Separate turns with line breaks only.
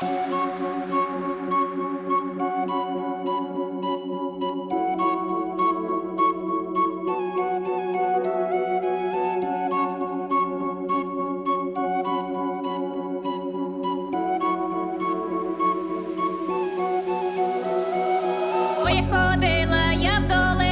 Ой, ходила я вдоле.